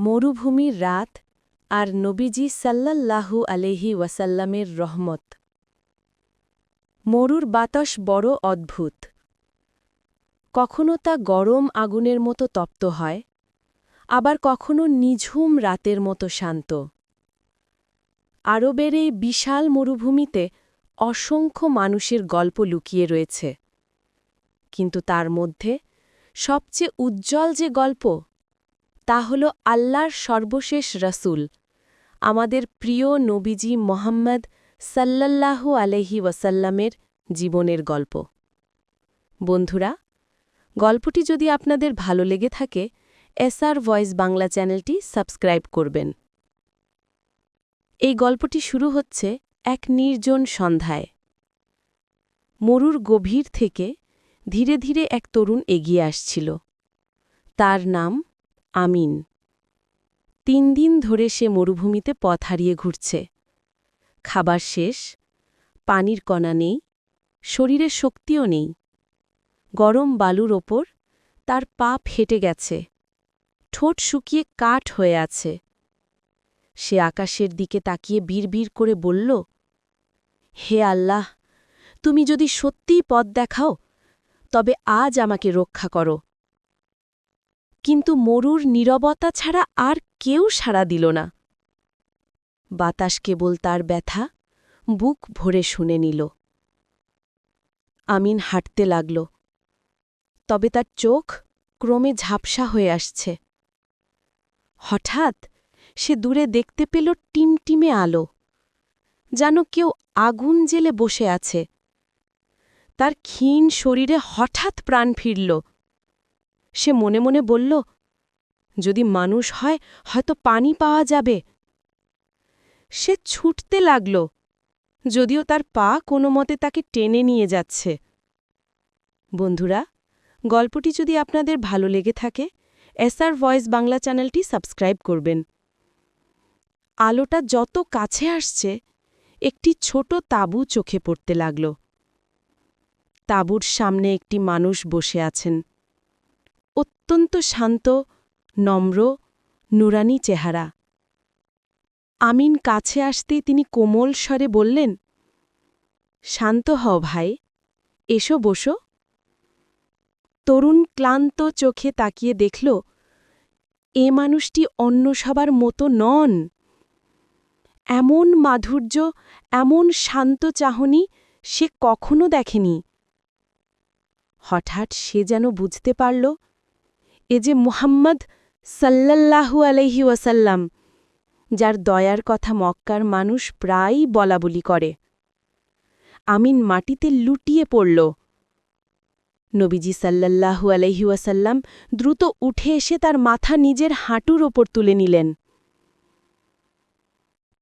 মরুভূমির রাত আর নবীজি সাল্লাল্লাহু আলহি ওয়াসাল্লামের রহমত। মরুর বাতাস বড় অদ্ভুত। কখনো তা গরম আগুনের মতো তপ্ত হয়, আবার কখনো নিঝুম রাতের মতো শান্ত। আরবের এই বিশাল মরুভূমিতে অসংখ্য মানুষের গল্প লুকিয়ে রয়েছে। কিন্তু তার মধ্যে সবচেয়ে উজ্জ্বল যে গল্প তা হল আল্লাহর সর্বশেষ রাসূল, আমাদের প্রিয় নবীজি মোহাম্মদ সাল্লাল্লাহু আলহি ওয়াসাল্লামের জীবনের গল্প। বন্ধুরা, গল্পটি যদি আপনাদের ভালো লেগে থাকে এসআর ভয়েস বাংলা চ্যানেলটি সাবস্ক্রাইব করবেন। এই গল্পটি শুরু হচ্ছে এক নির্জন সন্ধ্যায়। মরুর গভীর থেকে ধীরে ধীরে এক তরুণ এগিয়ে আসছিল। তার নাম আমিন। তিন দিন ধরে সে মরুভূমিতে পথ হারিয়ে ঘুরছে। খাবার শেষ, পানির কণা নেই শরীরে শক্তিও নেই। গরম বালুর ওপর তার পা ফেটে গেছে। ঠোঁট শুকিয়ে কাঠ হয়ে আছে। সে আকাশের দিকে তাকিয়ে বিড়বিড় করে বলল, হে আল্লাহ, তুমি যদি সত্যিই পথ দেখাও, তবে আজ আমাকে রক্ষা করো। কিন্তু মরুর নীরবতা ছাড়া আর কেউ সাড়া দিল না। বাতাস কেবল তার ব্যথা, বুক ভরে শুনে নিল। আমিন হাঁটতে লাগল। তবে তার চোখ ক্রমে ঝাপসা হয়ে আসছে। হঠাৎ সে দূরে দেখতে পেল টিমটিমে আলো। যেন কেউ আগুন জেলে বসে আছে। তার ক্ষীণ শরীরে হঠাৎ প্রাণ ফিরল। সে মনে মনে বলল, যদি মানুষ হয়, হয়তো পানি পাওয়া যাবে। সে ছুটতে লাগল, যদিও তার পা কোনো মতে তাকে টেনে নিয়ে যাচ্ছে। বন্ধুরা, গল্পটি যদি আপনাদের ভালো লেগে থাকে এসআর ভয়েস বাংলা চ্যানেলটি সাবস্ক্রাইব করবেন। আলোটা যত কাছে আসছে, একটি ছোট তাঁবু চোখে পড়তে লাগল। তাঁবুর সামনে একটি মানুষ বসে আছেন। অত্যন্ত শান্ত, নম্র, নুরানি চেহারা। আমিন কাছে আসতেই তিনি কোমল স্বরে বললেন, শান্ত হও ভাই, এসো বসো। তরুণ ক্লান্ত চোখে তাকিয়ে দেখল, এ মানুষটি অন্য সবার মতো নন। এমন মাধুর্য, এমন শান্ত চাহনি সে কখনো দেখেনি। হঠাৎ সে যেন বুঝতে পারল এ যে মুহাম্মদ সাল্লাল্লাহু আলহি ওয়াসাল্লাম, যার দয়ার কথা মক্কার মানুষ প্রায়ই বলাবলি করে। আমিন মাটিতে লুটিয়ে পড়ল। নবীজি সাল্লাল্লাহু আলহি ওয়াসাল্লাম দ্রুত উঠে এসে তার মাথা নিজের হাঁটুর ওপর তুলে নিলেন।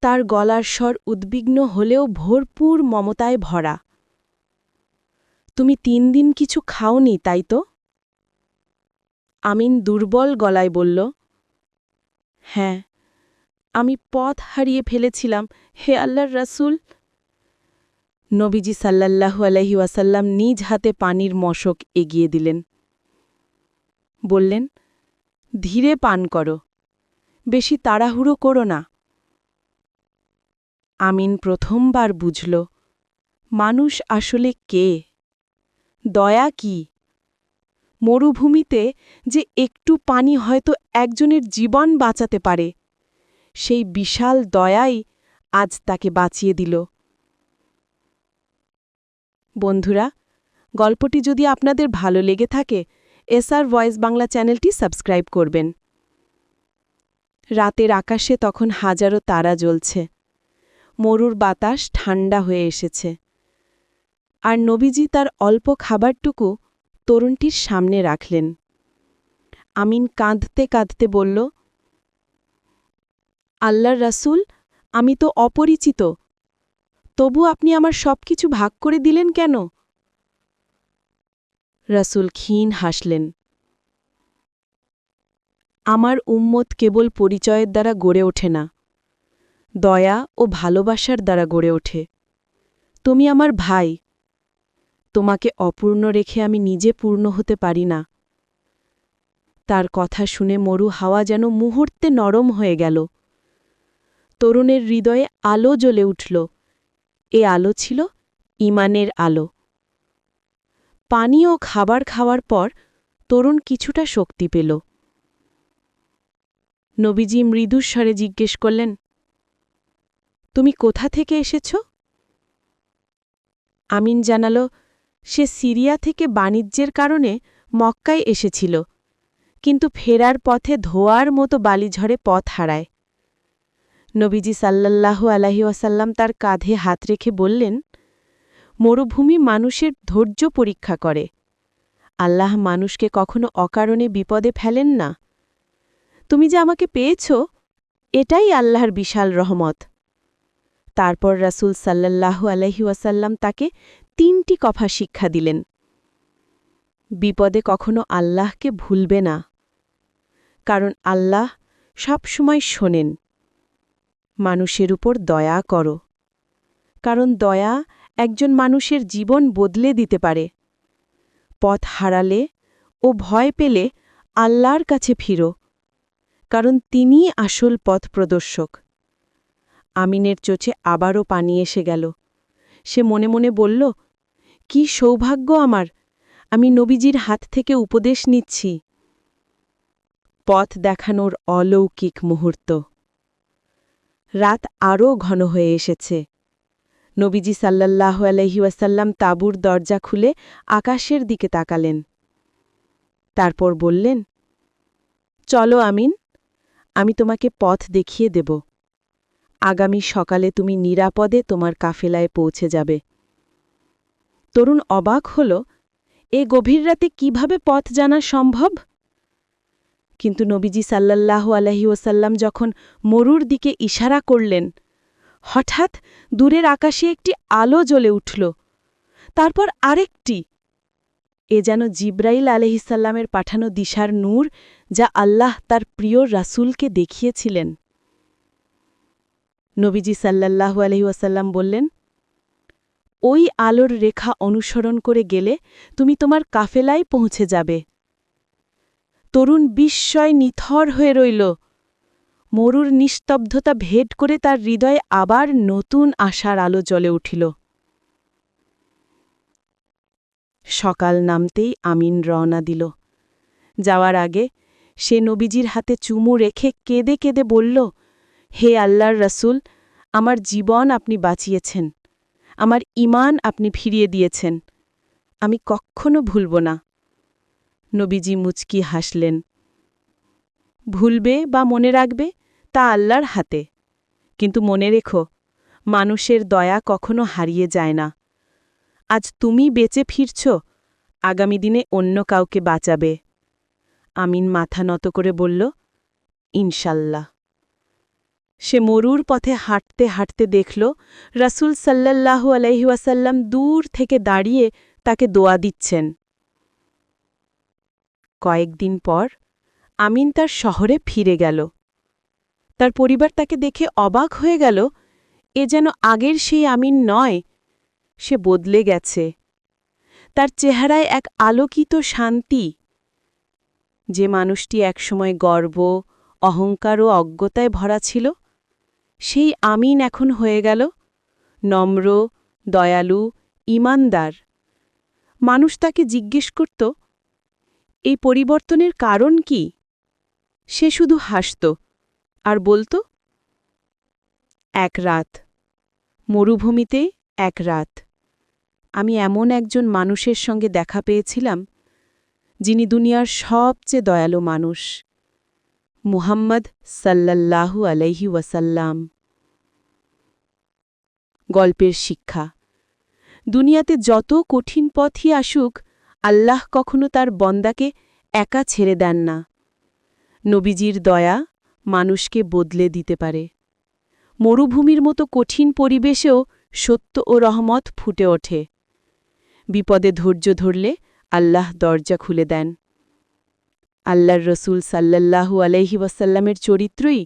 তার গলার স্বর উদ্বিগ্ন হলেও ভরপুর মমতায় ভরা। তুমি তিন দিন কিছু খাওনি, তাই তো? আমিন দুর্বল গলায় বলল হ্যাঁ আমি পথ হারিয়ে ফেলেছিলাম, হে আল্লাহর রাসুল। নবীজি সাল্লাল্লাহু আলহি ওয়াসাল্লাম নিজ হাতে পানির মশক এগিয়ে দিলেন। বললেন, ধীরে পান করো, বেশি তাড়াহুড়ো করো না। আমিন প্রথমবার বুঝল, মানুষ আসলে কে? দয়া কি? মরুভূমিতে যে একটু পানি হয়তো একজনের জীবন বাঁচাতে পারে, সেই বিশাল দয়াই আজ তাকে বাঁচিয়ে দিল। বন্ধুরা, গল্পটি যদি আপনাদের ভালো লেগে থাকে এসআর ভয়েস বাংলা চ্যানেলটি সাবস্ক্রাইব করবেন। রাতের আকাশে তখন হাজারো তারা জ্বলছে। মরুর বাতাস ঠান্ডা হয়ে এসেছে। আর নবীজি তার অল্প খাবারটুকু তরুণটির সামনে রাখলেন। আমিন কাঁদতে কাঁদতে বলল, আল্লাহর রাসুল, আমি তো অপরিচিত। তবু আপনি আমার সব কিছু ভাগ করে দিলেন কেন? রাসুল ক্ষীণ হাসলেন, আমার উম্মত কেবল পরিচয়ের দ্বারা গড়ে ওঠে না, দয়া ও ভালোবাসার দ্বারা গড়ে ওঠে। তুমি আমার ভাই তোমাকে অপূর্ণ রেখে আমি নিজে পূর্ণ হতে পারি না। তার কথা শুনে মরু হাওয়া যেন মুহূর্তে নরম হয়ে গেল। তরুণের হৃদয়ে আলো জ্বলে উঠল। এ আলো ছিল ইমানের আলো। পানি ও খাবার খাওয়ার পর তরুণ কিছুটা শক্তি পেল। নবীজি মৃদুস্বরে জিজ্ঞেস করলেন, তুমি কোথা থেকে এসেছ? আমিন জানাল সে সিরিয়া থেকে বাণিজ্যের কারণে মক্কায় এসেছিল, কিন্তু ফেরার পথে ধোয়ার মতো বালিঝড়ে পথ হারায়। নবীজি সাল্লাল্লাহু আলাহি ওয়াসাল্লাম তার কাঁধে হাত রেখে বললেন, মরুভূমি মানুষের ধৈর্য পরীক্ষা করে। আল্লাহ মানুষকে কখনো অকারণে বিপদে ফেলেন না। তুমি যে আমাকে পেয়েছ, এটাই আল্লাহর বিশাল রহমত। তারপর রাসূল সাল্লাল্লাহু আলহি ওয়াসাল্লাম তাকে তিনটি কফা শিক্ষা দিলেন। বিপদে কখনো আল্লাহকে ভুলবে না, কারণ আল্লাহ সবসময় শোনেন। মানুষের উপর দয়া করো, কারণ দয়া একজন মানুষের জীবন বদলে দিতে পারে। পথ হারালে ও ভয় পেলে আল্লাহর কাছে ফিরো, কারণ তিনিই আসল পথ প্রদর্শক। আমিনের চোচে আবারও পানি এসে গেল। সে মনে মনে বলল কি সৌভাগ্য আমার। আমি নবীজির হাত থেকে উপদেশ নিচ্ছি। পথ দেখানোর অলৌকিক মুহূর্ত। রাত আরও ঘন হয়ে এসেছে। নবীজি সাল্লাল্লাহ আলহিউসাল্লাম তাঁবুর দরজা খুলে আকাশের দিকে তাকালেন। তারপর বললেন, চলো আমিন, আমি তোমাকে পথ দেখিয়ে দেব। আগামী সকালে তুমি নিরাপদে তোমার কাফেলায় পৌঁছে যাবে। তরুণ অবাক হল, এ গভীর রাতে কীভাবে পথ জানা সম্ভব? কিন্তু নবীজি সাল্লাল্লাহ আলহি ওসাল্লাম যখন মরুর দিকে ইশারা করলেন, হঠাৎ দূরের আকাশে একটি আলো জ্বলে উঠল, তারপর আরেকটি। এ যেন জিব্রাইল আলহিসাল্লামের পাঠানো দিশার নূর যা আল্লাহ তার প্রিয় রাসূলকে দেখিয়েছিলেন। নবীজি সাল্লাল্লাহু আলহি ওয়াসাল্লাম বললেন ওই আলোর রেখা অনুসরণ করে গেলে তুমি তোমার কাফেলায় পৌঁছে যাবে। তরুণ বিস্ময় নিথর হয়ে রইল। মরুর নিস্তব্ধতা ভেদ করে তার হৃদয়ে আবার নতুন আশার আলো জ্বলে উঠিল। সকাল নামতেই আমিন রওনা দিল। যাওয়ার আগে সে নবীজির হাতে চুমু রেখে কেঁদে কেঁদে বলল, হে আল্লাহর রসুল, আমার জীবন আপনি বাঁচিয়েছেন। আমার ইমান আপনি ফিরিয়ে দিয়েছেন। আমি কখনো ভুলব না। নবীজি মুচকি হাসলেন। ভুলবে বা মনে রাখবে তা আল্লাহর হাতে। কিন্তু মনে রেখো, মানুষের দয়া কখনো হারিয়ে যায় না। আজ তুমি বেঁচে ফিরছ, আগামী দিনে অন্য কাউকে বাঁচাবে। আমিন মাথা নত করে বলল, ইনশাল্লাহ। সে মরুর পথে হাঁটতে হাঁটতে দেখল, রাসুল সাল্লাল্লাহু আলহিউসাল্লাম দূর থেকে দাঁড়িয়ে তাকে দোয়া দিচ্ছেন। কয়েকদিন পর আমিন তার শহরে ফিরে গেল। তার পরিবার তাকে দেখে অবাক হয়ে গেল, এ যেন আগের সেই আমিন নয়, সে বদলে গেছে। তার চেহারায় এক আলোকিত শান্তি। যে মানুষটি একসময় গর্ব, অহংকার ও অজ্ঞতায় ভরা ছিল সেই আমিন এখন হয়ে গেল। নম্র, দয়ালু, ইমানদার। মানুষ তাকে জিজ্ঞেস করত, এই পরিবর্তনের কারণ কি? সে শুধু হাসত আর বলত, এক রাত। মরুভূমিতে এক রাত। আমি এমন একজন মানুষের সঙ্গে দেখা পেয়েছিলাম, যিনি দুনিয়ার সবচেয়ে দয়ালু মানুষ। মুহাম্মদ সাল্লাল্লাহু আলাইহি ওয়াসাল্লাম। গল্পের শিক্ষা। দুনিয়াতে যত কঠিন পথই আসুক, আল্লাহ কখনো তার বন্দাকে একা ছেড়ে দেন না। নবীজির দয়া মানুষকে বদলে দিতে পারে। মরুভূমির মতো কঠিন পরিবেশেও সত্য ও রহমত ফুটে ওঠে। বিপদে ধৈর্য ধরলে আল্লাহ দরজা খুলে দেন। আল্লাহর রসুল সাল্লাল্লাহু আলহি ওয়াসাল্লামের চরিত্রই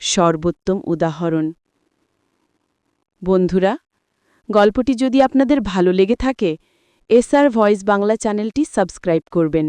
সর্বোত্তম উদাহরণ। বন্ধুরা, গল্পটি যদি আপনাদের ভালো লেগে থাকে এসআর ভয়েস বাংলা চ্যানেলটি সাবস্ক্রাইব করবেন।